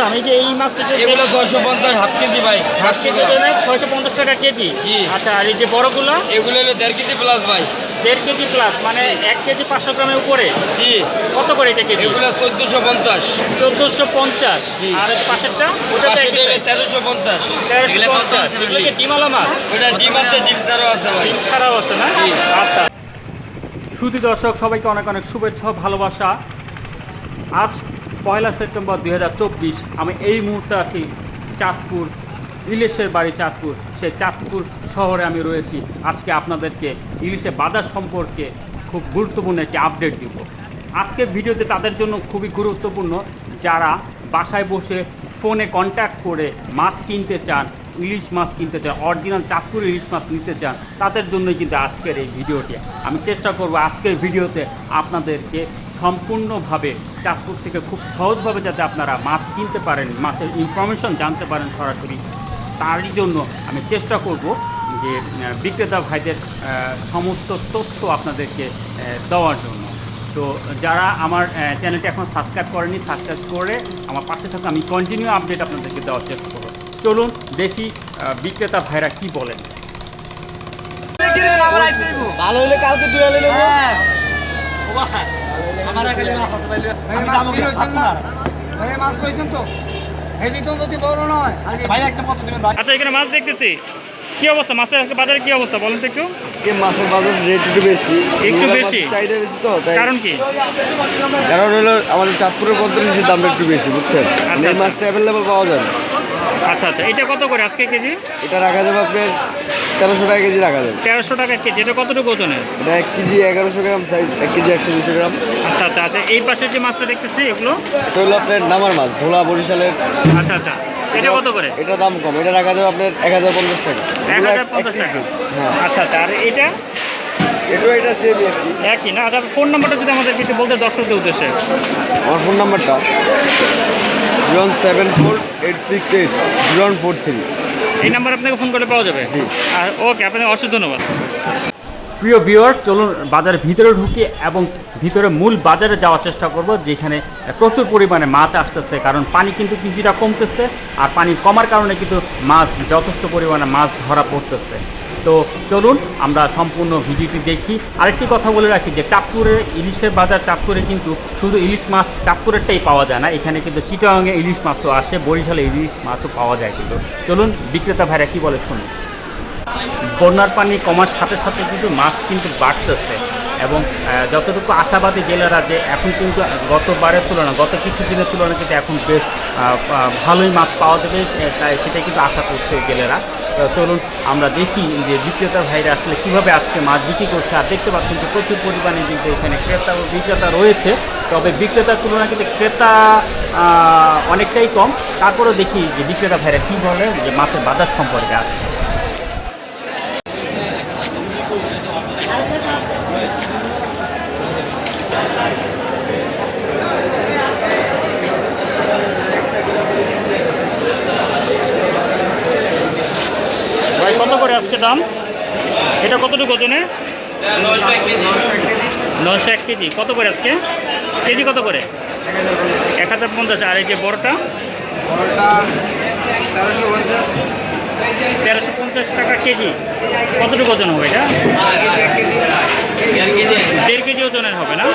দাম এই যে এই মাছটা এগুলো ছয়শো পঞ্চাশ হাফ কেজি ভাই হাফ কেজি ছয়শো পঞ্চাশ টাকা কেজি। জি। আচ্ছা আর এই যে বড়গুলো? এগুলো হলো দেড় কেজি প্লাস ভাই। দেড় কেজি প্লাস মানে এক কেজি পাঁচশো গ্রামের উপরে? জি। কত করে এটা কেজি? এগুলো চোদ্দোশো পঞ্চাশ। চোদ্দোশো পঞ্চাশ। জি। আর পাশেরটা? ওটা। তেরোশো পঞ্চাশ। তেরোশো পঞ্চাশ। এগুলো কি ডিমালা মাছ? ওটা ডিম আছে ডিম ছাড়াও আছে ভাই। ডিম ছাড়াও আছে না? জি। আচ্ছা। সুধী দর্শক সবাইকে অনেক অনেক শুভেচ্ছা ভালোবাসা। আজ পয়লা সেপ্টেম্বর দু হাজার চব্বিশ, আমি এই মুহূর্তে আছি চাঁদপুর, ইলিশের বাড়ি চাঁদপুর। সেই চাঁদপুর শহরে আমি রয়েছি। আজকে আপনাদেরকে ইলিশের বাজার সম্পর্কে খুব গুরুত্বপূর্ণ একটি আপডেট দিব। আজকের ভিডিওতে তাদের জন্য খুবই গুরুত্বপূর্ণ, যারা বাসায় বসে ফোনে কন্ট্যাক্ট করে মাছ কিনতে চান, ইলিশ মাছ কিনতে চান অরিজিনাল চাঁদপুর ইলিশ মাছ নিতে চান, তাদের জন্যই কিন্তু আজকের এই ভিডিওটি। আমি চেষ্টা করব আজকের ভিডিওতে আপনাদেরকে সম্পূর্ণভাবে চাঁদপুর থেকে খুব সহজভাবে যাতে আপনারা মাছ কিনতে পারেন মাছের ইনফরমেশন জানতে পারেন সরাসরি তারই জন্য আমি চেষ্টা করব যে বিক্রেতা ভাইদের সমস্ত তথ্য আপনাদেরকে দেওয়ার জন্য। তো যারা আমার চ্যানেলটি এখন সাবস্ক্রাইব করেনি সাবস্ক্রাইব করে আমার পাশে থাকা আমি কন্টিনিউ আপডেট আপনাদেরকে দেওয়ার চেষ্টা করব। চলুন দেখি বিক্রেতা ভাইরা কি বলেন। ভালো হলে কালকে দুই হলে নেব। আচ্ছা এখানে মাছ দেখতেছি। কি অবস্থা? মাছের আজকে বাজারে কি অবস্থা? বলেন তো একটু। মাছের বাজার রেট একটু বেশি। একটু বেশি? চাহিদা বেশি তো কারণ কি? কারণ হলো আমাদের চাঁদপুরের পদ্ম ইলিশের দামটা একটু বেশি বুঝছেন? আচ্ছা, এই আচ্ছা। মাছটা অ্যাভেলেবল পাওয়া যায় আচ্ছা আচ্ছা এটা কত করে আজকে কেজি? এটা রাখা যাবে আপনার তেরোশো টাকা কেজি রাখা যাবে। তেরোশো টাকা কেজি এটা কতটুকু ওজনের? এটা এক কেজি এগারোশো গ্রাম সাইজ এক কেজি একশো দুশো গ্রাম। আচ্ছা আচ্ছা আচ্ছা এই পাশে যে মাছটা দেখতেছি এগুলো? এটা হলো আপনার নামার মাছ ভোলা বরিশালের। আচ্ছা আচ্ছা এটা কত করে? এটা দাম কম এটা রাখা যাবে আপনার এক হাজার পঞ্চাশ টাকা। এক হাজার পঞ্চাশ টাকা। হ্যাঁ। আচ্ছা আচ্ছা আর এটা? এটাও এটা সেম একই। না? আচ্ছা ফোন নাম্বারটা যদি আমাদের কিছু বলতে দর্শকদের উদ্দেশ্যে। আমার ফোন নাম্বারটা zero seven four eight six eight zero four three এই নাম্বার আপনাকে ফোন করলে পাওয়া যাবে? জি। আর ওকে আপনাকে অসংখ্য ধন্যবাদ। প্রিয় ভিউয়ার্স চলুন বাজারের ভিতরে ঢুকে এবং ভিতরে মূল বাজারে যাওয়ার চেষ্টা করব যেখানে প্রচুর পরিমাণে মাছ আসতেছে কারণ পানি কিন্তু কিছুটা কমতেছে আর পানি কমার কারণে কিন্তু মাছ যথেষ্ট পরিমাণে মাছ ধরা পড়তেছে। তো চলুন, আমরা সম্পূর্ণ ভিডিওটি দেখি। আরেকটি কথা বলে রাখি যে চাঁদপুরের ইলিশের বাজার চাঁদপুরে কিন্তু শুধু ইলিশ মাছ চাঁদপুরেরটাই পাওয়া যায় না। এখানে কিন্তু চিটাগাঙে ইলিশ মাছও আসে, বরিশালে ইলিশ মাছও পাওয়া যায় কিন্তু। চলুন, বিক্রেতা ভাইরা কী বলে শুনুন। বন্যার পানি কমার সাথে সাথে কিন্তু মাছ কিন্তু বাড়তেছে এবং যতটুকু আশাবাদী জেলেরা যে এখন কিন্তু গতবারের তুলনা, গত কিছু দিনের তুলনায় কিন্তু এখন বেশ ভালোই মাছ পাওয়া যাবে তাই সেটাই কিন্তু আশা করছে জেলেরা। চলুন আমরা দেখি যে বিক্রেতা ভাইরা আসলে কীভাবে আজকে মাছ বিক্রি করছে। আর দেখতে পাচ্ছেন যে প্রচুর পরিমাণে কিন্তু এখানে ক্রেতা ও বিক্রেতা রয়েছে। তবে বিক্রেতার তুলনায় কিন্তু ক্রেতা অনেকটাই কম। তারপরেও দেখি যে বিক্রেতা ভাইরা কী বলে যে মাছের বাজার সম্পর্কে আছে ভাই কত করে আজকে দাম? এটা কতটুকু ওজনে? নশো এক কেজি। কত করে আজকে? কেজি কত করে? এক হাজার পঞ্চাশ। আর এই যে বড়টা? তেরোশো পঞ্চাশ টাকা কেজি। কতটুকু ওজন হবে এটা? দেড় কেজি ওজনের হবে না?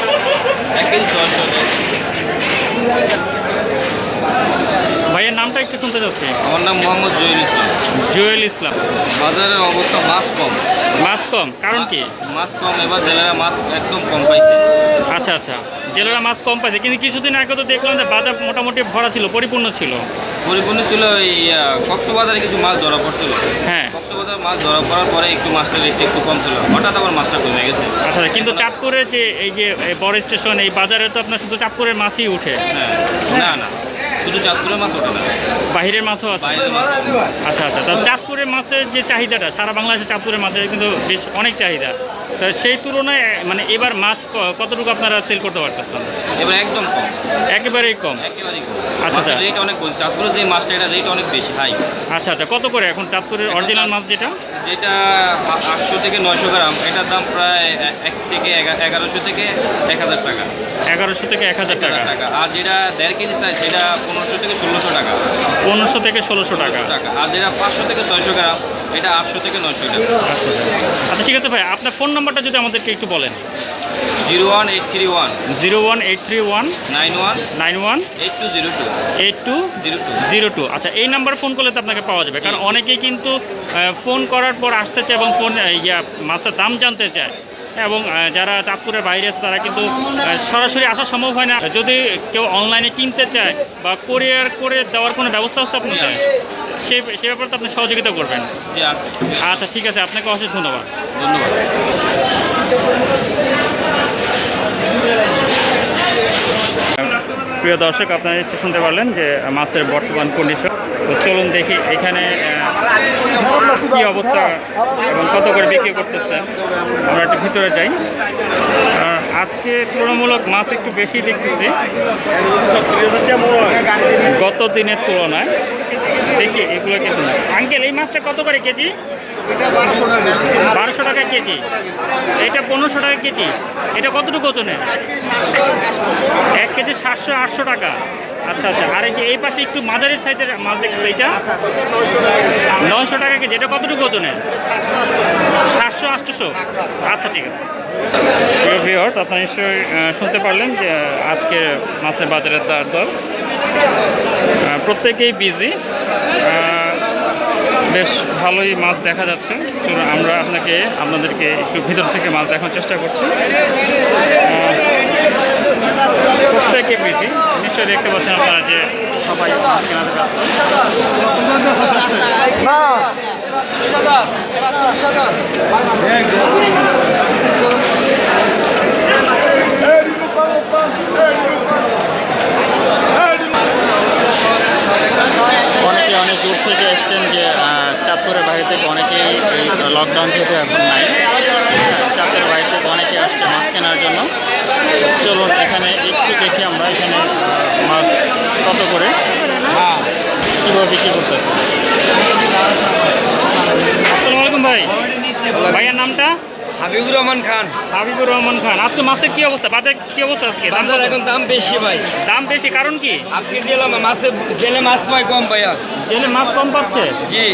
ভাইয়ের নামটা একটু শুনতে যাচ্ছি আমার নাম মোহাম্মদ জুয়েল ইসলাম। জুয়েল ইসলাম। বাজারের অবস্থা মাছ কম। মাছ কম কারণ কি? মাছ কম এবার জেলেরা মাছ একদম কম পাইছে। আচ্ছা আচ্ছা। জেলেরা মাছ কম পাইছে কিন্তু কিছুদিন আগে তো দেখলাম যে বাজার মোটামুটি ভরা ছিল পরিপূর্ণ ছিল। পরিপূর্ণ ছিল এই কক্সবাজারে কিছু মাছ ধরা পড়ছিল। হ্যাঁ। কক্সবাজার মাছ ধরা পড়ার পরে একটু মাছটা রেট একটু কম ছিল। হঠাৎ আবার মাছটা কমে গেছে। আচ্ছা কিন্তু চাঁদপুরের যে এই যে এই বড় স্টেশন এই বাজারে তো আপনার শুধু চাঁদপুরের মাছই উঠে। হ্যাঁ। না না। শুধু চাঁদপুরের মাছ ওঠে না। বাহিরের মাছও আছে। আচ্ছা আচ্ছা। তা চাঁদপুরের মাছের যে চাহিদাটা সারা বাংলাদেশে চাঁদপুরের মাছের কিন্তু বেশ অনেক চাহিদা। তা সেই তুলনায় মানে এবার মাছ কতটুকু আপনারা সেল করতে পারতেছেন? এবার একদম কম। একেবারেই কম। একেবারেই কম। আচ্ছা, আচ্ছা। রেট অনেক কম চাঁদপুরের যে মাছটা এটা রেট অনেক বেশি হাই আচ্ছা আচ্ছা। কত করে এখন চাঁদপুরের অরিজিনাল মাছ যেটা? যেটা আটশো থেকে নয়শো গ্রাম এটার দাম প্রায় এক থেকে এগা- এগারোশো থেকে এক হাজার টাকা। এগারোশো থেকে এক হাজার টাকা। টাকা। আর যেটা দেড় কেজি সাইজ সেটা পনেরোশো থেকে ষোলোশো টাকা। পনেরোশো থেকে ষোলোশো টাকা। টাকা। আর যেটা পাঁচশো থেকে ছয়শো গ্রাম এটা আটশো থেকে নয়শো টাকা আচ্ছা ঠিক আছে ভাই। আপনার ফোন নাম্বারটা যদি আমাদেরকে একটু বলেন। Zero one eight three one. Zero one eight three one nine one. Nine one eight two zero two. Eight two zero two. Zero two আচ্ছা এই নাম্বার ফোন করলে তো আপনাকে পাওয়া যাবে কারণ অনেকেই কিন্তু ফোন করার পর আসতে চায় এবং ফোন ইয়া মাছের দাম জানতে চায়। এবং যারা চাঁদপুরের বাইরে আছে তারা কিন্তু সরাসরি আসা সম্ভব হয় না। যদি কেউ অনলাইনে কিনতে চায় বা কোরিয়ার করে দেওয়ার কোনো ব্যবস্থা আছে আপনাদের সে সে ব্যাপারে তো আপনি সহযোগিতা করবেন। আচ্ছা ঠিক আছে আপনাকে অশেষ ধন্যবাদ। ধন্যবাদ। প্রিয় দর্শক, আপনারা নিশ্চয় শুনতে পারলেন যে মাছের বর্তমান কন্ডিশন তো চলুন দেখি এখানে কী অবস্থা এবং কত করে বিক্রি করতেছে। আমরা একটু ভিতরে যাই। আজকে তুলনামূলক মাছ একটু বেশি দেখতেছি। গত দিনের তুলনায় দেখি এগুলো না আঙ্কেল এই মাছটা কত করে কেজি? বারোশো টাকা কেজি। এটা পনেরোশো টাকা কেজি। এটা কতটুকু ওজনের এক কেজি সাতশো আটশো টাকা। আচ্ছা আচ্ছা। আর এই যে এই পাশে একটু মাঝারি সাইজের মাছ দেখতে এইটা? নয়শো টাকা কেজি। এটা কতটুকু ওজনের সাতশো আটশোশো আচ্ছা ঠিক আছে। আপনারা নিশ্চয়ই শুনতে পারলেন যে আজকে মাছের বাজারের দর প্রত্যেকেই বিজি বেশ ভালোই মাছ দেখা যাচ্ছে। চলুন আমরা আপনাকে আপনাদেরকে একটু ভিতর থেকে মাছ দেখানোর চেষ্টা করছি। প্রত্যেকে প্রীতি নিশ্চয়ই দেখতে পাচ্ছেন আপনারা যে সবাই মাছ কেনাতে অনেকে অনেক দূর থেকে এসছেন যে চাঁদপুরের বাইরে থেকে অনেকেই লকডাউন থেকে এখন নাই। চাঁদপুরের বাইরে থেকে অনেকে আসছে মাছ কেনার জন্য। চলুন, এখানে একটু দেখি আমরা এখানে মাছ কত করে। কীভাবে বিক্রি করতেছে? আসসালামু আলাইকুম ভাই। ভাইয়ার নামটা? হাবিবুর রহমান খান। হাবিবুর রহমান খান। আজকে মাছের কি অবস্থা? বাজার কি অবস্থা আজকে? বাজার এখন দাম বেশি ভাই। দাম বেশি কারণ কি? আপনি দিলাম মাছের জেলে মাছ পাই কম ভাইয়া জেলে মাছ কম পাচ্ছে? জি।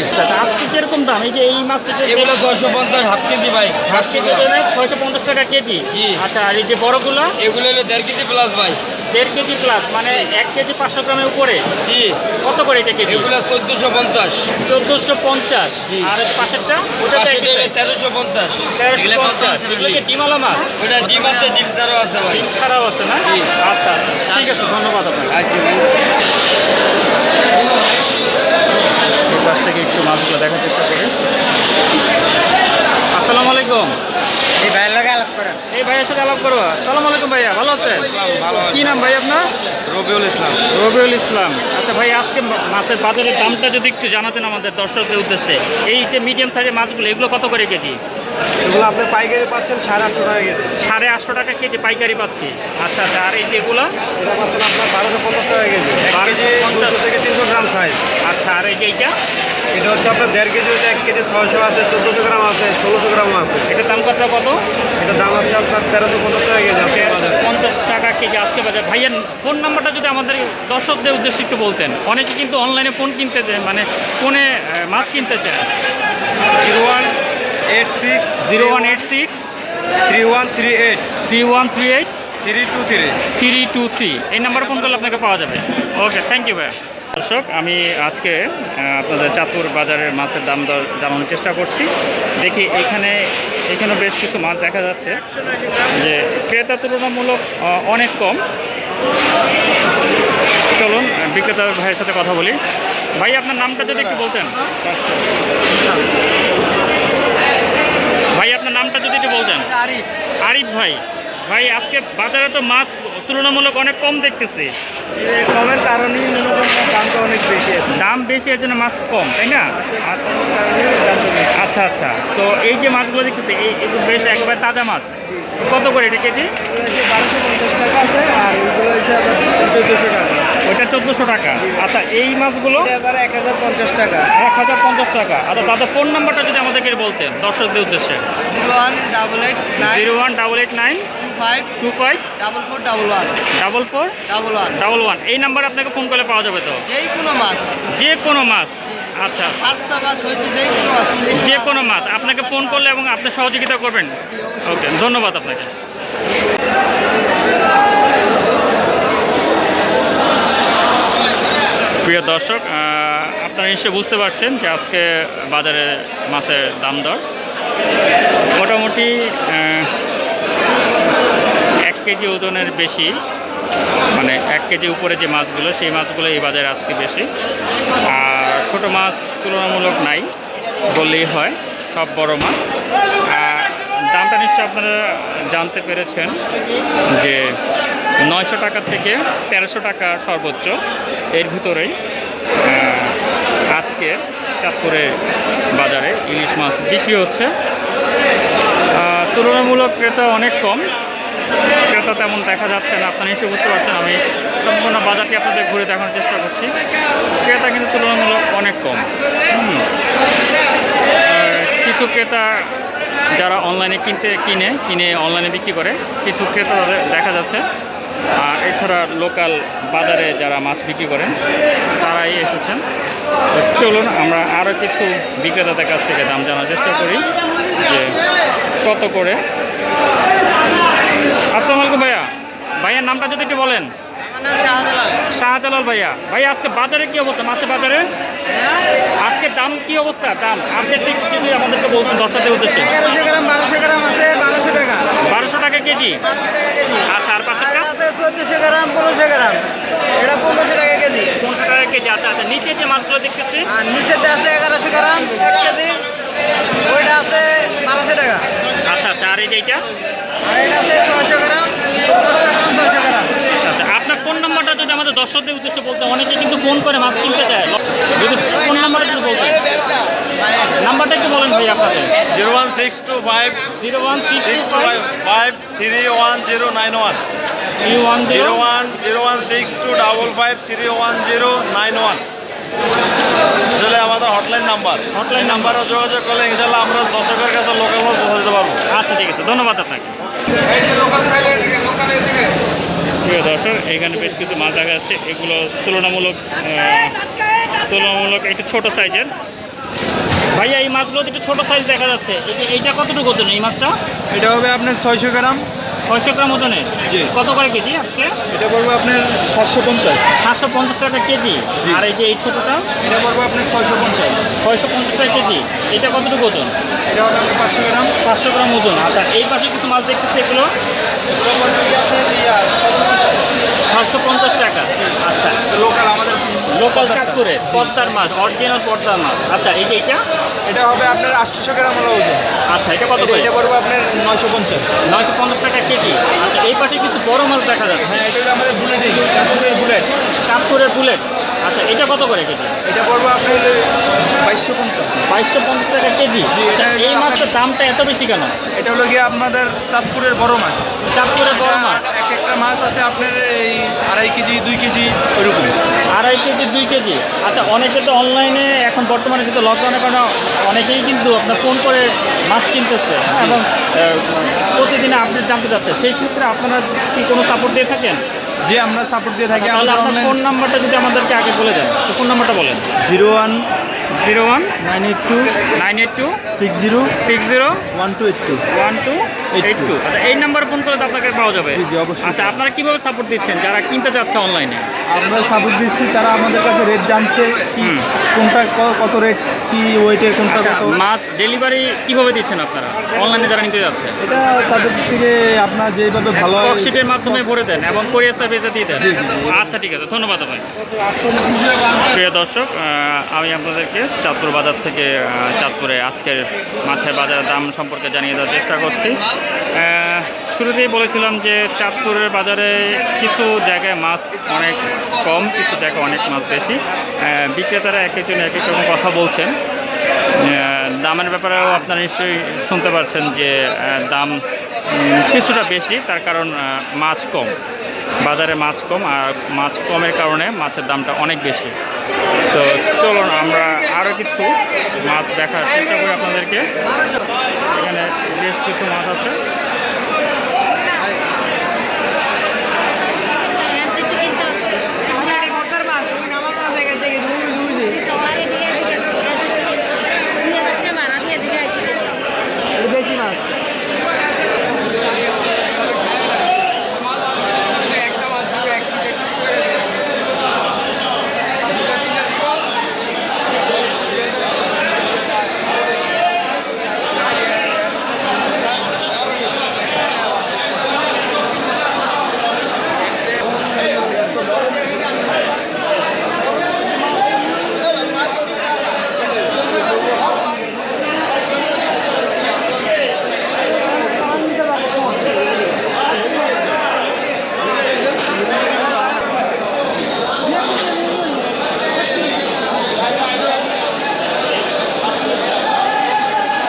আজকে কীরকম দাম? এই যে এই মাছটা এগুলো ছয়শো পঞ্চাশ হাফ কেজি ভাই হাফ কেজি ছয়শো পঞ্চাশ টাকা কেজি। জি। আচ্ছা আর এই যে বড়গুলো? এগুলো হলো দেড় কেজি প্লাস ভাই। দেড় কেজি প্লাস মানে এক কেজি পাঁচশো গ্রামের উপরে? জি। কত করে এটা কেজি? এগুলো চোদ্দোশো পঞ্চাশ। চোদ্দোশো পঞ্চাশ। জি। আর পাশেরটা? ওটা তেরোশো পঞ্চাশ। তেরোশো পঞ্চাশ। এগুলো কি ডিমালা মাছ? ওটা ডিম আছে ডিম ছাড়াও আছে ভাই। খারাপ আছে না? আচ্ছা আচ্ছা। ঠিক আছে ধন্যবাদ আপনার আচ্ছা পাশ থেকে একটু মাছগুলো দেখার চেষ্টা করি। আসসালামু আলাইকুম। এই ভাইয়ের লাগে আলাপ করেন। এই ভাইয়ের সাথে আলাপ করব? আসসালামু আলাইকুম ভাইয়া ভালো আছেন ভালো কি নাম ভাই আপনার? রবিউল ইসলাম। রবিউল ইসলাম। আচ্ছা ভাই আজকে মাছের বাজারের দামটা যদি একটু জানাতেন আমাদের দর্শকদের উদ্দেশ্যে। এই যে মিডিয়াম সাইজের মাছগুলো এগুলো কত করে কেজি? এগুলো আপনি পাইকারি পাচ্ছেন সাড়ে আটশো টাকা কেজি। সাড়ে আটশো টাকা কেজি পাইকারি পাচ্ছি। আচ্ছা আচ্ছা আর এই যেগুলো? এটা পাচ্ছেন আপনার বারোশো পঞ্চাশ টাকা কেজি। এক কেজি 1250 দুশো থেকে তিনশো গ্রাম সাইজ আচ্ছা আর এই যে এইটা এটা হচ্ছে আপনার দেড় কেজি হচ্ছে এক কেজি ছয়শো আছে চোদ্দোশো গ্রাম আছে ষোলোশো গ্রামও আছে। এটার দাম কত? কত? এটার দাম হচ্ছে আপনার তেরোশো পঞ্চাশ টাকা কেজি আছে পঞ্চাশ টাকা কেজি আজকে বাজার। ভাইয়ের ফোন নাম্বারটা যদি আমাদের দর্শকদের উদ্দেশ্যে একটু বলতেন। অনেকে কিন্তু অনলাইনে ফোন কিনতে চায় মানে ফোনে মাছ কিনতে চায়। Zero one eight six zero one eight six three one three eight three one three eight three two three three two three এই নাম্বারে ফোন করলে আপনাকে পাওয়া যাবে। ওকে থ্যাংক ইউ ভাই দর্শক আমি আজকে আপনাদের চাঁদপুর বাজারের মাছের দাম দর জানানোর চেষ্টা করছি। দেখি এখানে এখানে বেশ কিছু মাছ দেখা যাচ্ছে যে ক্রেতা তুলনামূলক অনেক কম। চলুন বিক্রেতা ভাইয়ের সাথে কথা বলি। ভাই আপনার নামটা যদি একটু বলতেন। নামটা যদি একটু বলতেন। আরিফ। আরিফ ভাই। ভাই আজকে বাজারে তো মাছ তুলনামূলক অনেক কম দেখতেছি। কমের কারণেই দাম দামটা অনেক বেশি দাম বেশি এর জন্য মাছ কম তাই না? আচ্ছা আচ্ছা। তো এই যে মাছগুলো দেখতেছি এই বেশ একবার তাজা মাছ। কত করে এটা কেজি? বারোশো পঞ্চাশ টাকা আছে আর ওইগুলো চোদ্দোশো টাকা ওইটা চোদ্দোশো টাকা। আচ্ছা এই মাছগুলো? এবার এক হাজার পঞ্চাশ টাকা। এক হাজার পঞ্চাশ টাকা আচ্ছা তাদের ফোন নাম্বারটা যদি আমাদেরকে বলতেন দর্শকদের উদ্দেশ্যে। Zero one double eight nine zero one double eight nine five two five double four double one double four double one double one এই নাম্বারে আপনাকে ফোন করলে পাওয়া যাবে তো? যেই কোনো মাছ। যে কোনো মাছ। আচ্ছা। যে কোনো মাছ। আপনাকে ফোন করলে এবং আপনি সহযোগিতা করবেন। ওকে ধন্যবাদ আপনাকে। প্রিয় দর্শক আপনারা নিশ্চয়ই বুঝতে পারছেন যে আজকে বাজারে মাছের দাম দর। মোটামুটি এক কেজি ওজনের বেশি। মানে এক কেজি উপরে যে মাছগুলো, সেই মাছগুলো এই বাজারে আজকে বেশি। আর ছোট মাছ তুলনামূলক নাই বললেই হয়, সব বড় মাছ। দামটা নিশ্চয় আপনারা জানতে পেরেছেন যে নয়শো টাকা থেকে তেরোশো টাকা সর্বোচ্চ এর ভিতরেই আজকে চাঁদপুরে বাজারে ইলিশ মাছ বিক্রি হচ্ছে। তুলনামূলক ক্রেতা অনেক কম। ক্রেতা তেমন দেখা যাচ্ছে না, আপনারা নিশ্চয়ই বুঝতে পারছেন আমি সম্পূর্ণ বাজারটি আপনাদের ঘুরে দেখানোর চেষ্টা করছি। ক্রেতা কিন্তু তুলনামূলক অনেক কম। কিছু ক্রেতা যারা অনলাইনে কিনতে, কিনে কিনে অনলাইনে বিক্রি করে, কিছু ক্রেতা দেখা যাচ্ছে। আর এছাড়া লোকাল বাজারে যারা মাছ বিক্রি করেন, তারাই এসেছেন। চলুন আমরা আরও কিছু বিক্রেতাদের কাছ থেকে দাম জানার চেষ্টা করি যে কত করে ভাইয়ার নামটা যদি একটু বলেন। শাহজালাল। ভাইয়া। ভাইয়া আজকে বাজারে কি অবস্থা? মাছের বাজারে? আজকে দাম কি অবস্থা? দাম আপডেট যদি আমাদেরকে বলতেন দর্শকদের উদ্দেশ্যে? বারোশো টাকা। কেজি? আচ্ছা আর পাঁচশোটা আছে চোদ্দোশো গ্রাম পনেরোশো গ্রাম। এটা পনেরোশো টাকা কেজি। পনেরোশো টাকা কেজি আচ্ছা আচ্ছা নিচে যে মাছগুলো দেখতেছি। আর আছে এগারোশো গ্রাম এক কেজি। ওইটা আছে বারোশো টাকা। আচ্ছা আচ্ছা আর এই যে এইটা? আর এটা আছে ছয়শো গ্রাম। আচ্ছা আচ্ছা আপনার ফোন নাম্বারটা যদি আমাদের দর্শকদের উদ্দেশ্যে বলতে অনেকে কিন্তু ফোন করে মাছ কিনতে চায়। যদি ফোন নাম্বারটা যদি বলতেন। নাম্বারটা একটু বলেন ভাই আপনাদের। Zero one six two five zero one six two five five three one zero nine one. Zero. One zero one six two double five three one zero nine one. আসলে আমাদের হটলাইন নাম্বার Hotline নাম্বারে যোগাযোগ করলে ইনশাল্লাহ আমরা দর্শকের কাছে local মাছ পৌঁছে দিতে পারব। আচ্ছা ঠিক আছে। ধন্যবাদ আপনাকে। প্রিয় দর্শক এখানে বেশ কিছু মাছ দেখা যাচ্ছে। এগুলো তুলনামূলক তুলনামূলক একটু ছোট সাইজের। ভাইয়া এই মাছগুলো একটু ছোট সাইজ দেখা যাচ্ছে। এই এইটা কতটুকু ওজন এই মাছটা? এটা হবে আপনার ছয়শো গ্রাম। ছয়শো গ্রাম ওজনে। কত করে কেজি আজকে? এটা পড়বে আপনার সাতশো পঞ্চাশ। সাতশো পঞ্চাশ টাকা কেজি। আর এই যে এই ছোটোটা? এটা পড়বে আপনার ছয়শো পঞ্চাশ। ছয়শো পঞ্চাশ টাকা কেজি। এটা কতটুকু ওজন? এটা হবে আপনার পাঁচশো গ্রাম। পাঁচশো গ্রাম ওজন। আচ্ছা এই পাশে কিছু মাছ দেখতেছি এগুলো। ছশো পঞ্চাশ টাকা। আচ্ছা। লোকাল আমাদের লোকাল চাঁদপুরে পদ্মার মাছ অরিজিনাল পদ্মার মাছ। আচ্ছা এই যে এটা? এটা হবে আপনার আটশোশো গ্রাম হলো ওজন। আচ্ছা এটা কত করে? এটা পড়বে আপনার নয়শো পঞ্চাশ। নয়শো পঞ্চাশ টাকা কেজি। আচ্ছা এই পাশে কিছু বড় মাছ দেখা যাচ্ছে। হ্যাঁ এটা আমাদের বুলেটিং চাঁদপুরের বুলেট। চাঁদপুরের বুলেট। আচ্ছা এটা কত করে কেজি? এটা পড়বে আপনার বাইশশো পঞ্চাশ। বাইশশো পঞ্চাশ টাকা কেজি। আচ্ছা এই মাছটার দামটা এত বেশি কেন? এটা হলো গিয়ে আপনাদের চাঁদপুরের বড় মাছ। চাঁদপুরের বড় মাছ। মাছ আছে আপনার এই আড়াই কেজি দুই কেজি ওইরকম আড়াই কেজি দুই কেজি। আচ্ছা অনেকে তো অনলাইনে এখন বর্তমানে যেহেতু লকডাউনের কারণে অনেকেই কিন্তু আপনার ফোন করে মাছ কিনতেছে হ্যাঁ, এবং প্রতিদিনে আপডেট জানতে চাচ্ছে। সেই ক্ষেত্রে আপনারা কি কোনো সাপোর্ট দিয়ে থাকেন? যে আমরা সাপোর্ট দিয়ে থাকি। তাহলে আমাদের আপনার ফোন নাম্বারটা যদি আমাদেরকে আগে বলে দেন তো ফোন নাম্বারটা বলেন। Zero one zero one nine eight two nine eight two six zero six zero one two eight two. One two eight two. আচ্ছা এই নাম্বারে ফোন করলে তো আপনাকে পাওয়া যাবে। জি, জি, অবশ্যই। আচ্ছা আপনারা কীভাবে সাপোর্ট দিচ্ছেন? যারা কিনতে চাচ্ছে অনলাইনে আমরা সাপোর্ট দিচ্ছি তারা আমাদের কাছে রেট জানছে কোনটা কত রেট কি ওয়েটের কোনটা আচ্ছা কত মাছ ডেলিভারি কীভাবে দিচ্ছেন আপনারা? অনলাইনে যারা নিতে যাচ্ছে? এটা তাদের থেকে আপনার যেভাবে ভালো মাধ্যমে ভরে দেন এবং কোরিয়ার সার্ভিসে দিয়ে দেন। আচ্ছা ঠিক আছে। ধন্যবাদ ভাই। প্রিয় দর্শক আমি আপনাদেরকে চাঁদপুর বাজার থেকে চাঁদপুরে আজকের মাছের বাজারের দাম সম্পর্কে জানিয়ে দেওয়ার চেষ্টা করছি। শুরুতেই বলেছিলাম যে চাঁদপুরের বাজারে কিছু জায়গায় মাছ অনেক কম, কিছু জায়গায় অনেক মাছ বেশি। বিক্রেতারা এক একজন এক এক রকম কথা বলছেন। দামের ব্যাপারেও আপনারা নিশ্চয়ই শুনতে পারছেন যে দাম কিছুটা বেশি, তার কারণ মাছ কম। বাজারে মাছ কম, আর মাছ কমের কারণে মাছের দামটা অনেক বেশি। তো চলুন আমরা আরও কিছু মাছ দেখার চেষ্টা করি আপনাদেরকে। এখানে বেশ কিছু মাছ আছে দেশি মাছ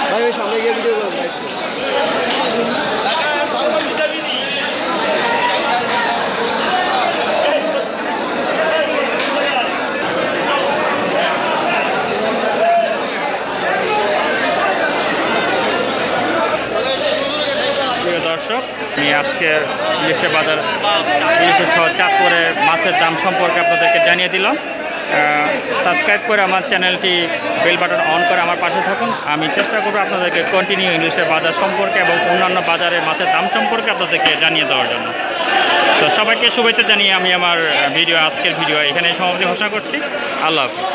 ভাই ওই সামনে গিয়ে ভিডিও করুন ভাই প্রিয় দর্শক আমি আজকে ইলিশের বাজার ইলিশের সহ চাঁদপুরের মাছের দাম সম্পর্কে আপনাদেরকে জানিয়ে দিল সাবস্ক্রাইব করে আমার চ্যানেলটি বেল বাটন অন করে আমার পাশে থাকুন। আমি চেষ্টা করব আপনাদেরকে কন্টিনিউ ইংলিশের বাজার সম্পর্কে এবং অন্যান্য বাজারের মাছের দাম সম্পর্কে আপনাদেরকে জানিয়ে দেওয়ার জন্য। তো সবাইকে শুভেচ্ছা জানিয়ে আমি আমার ভিডিও আজকের ভিডিও এখানে সমাপ্তি ঘোষণা করছি। আল্লাহ হাফিজ।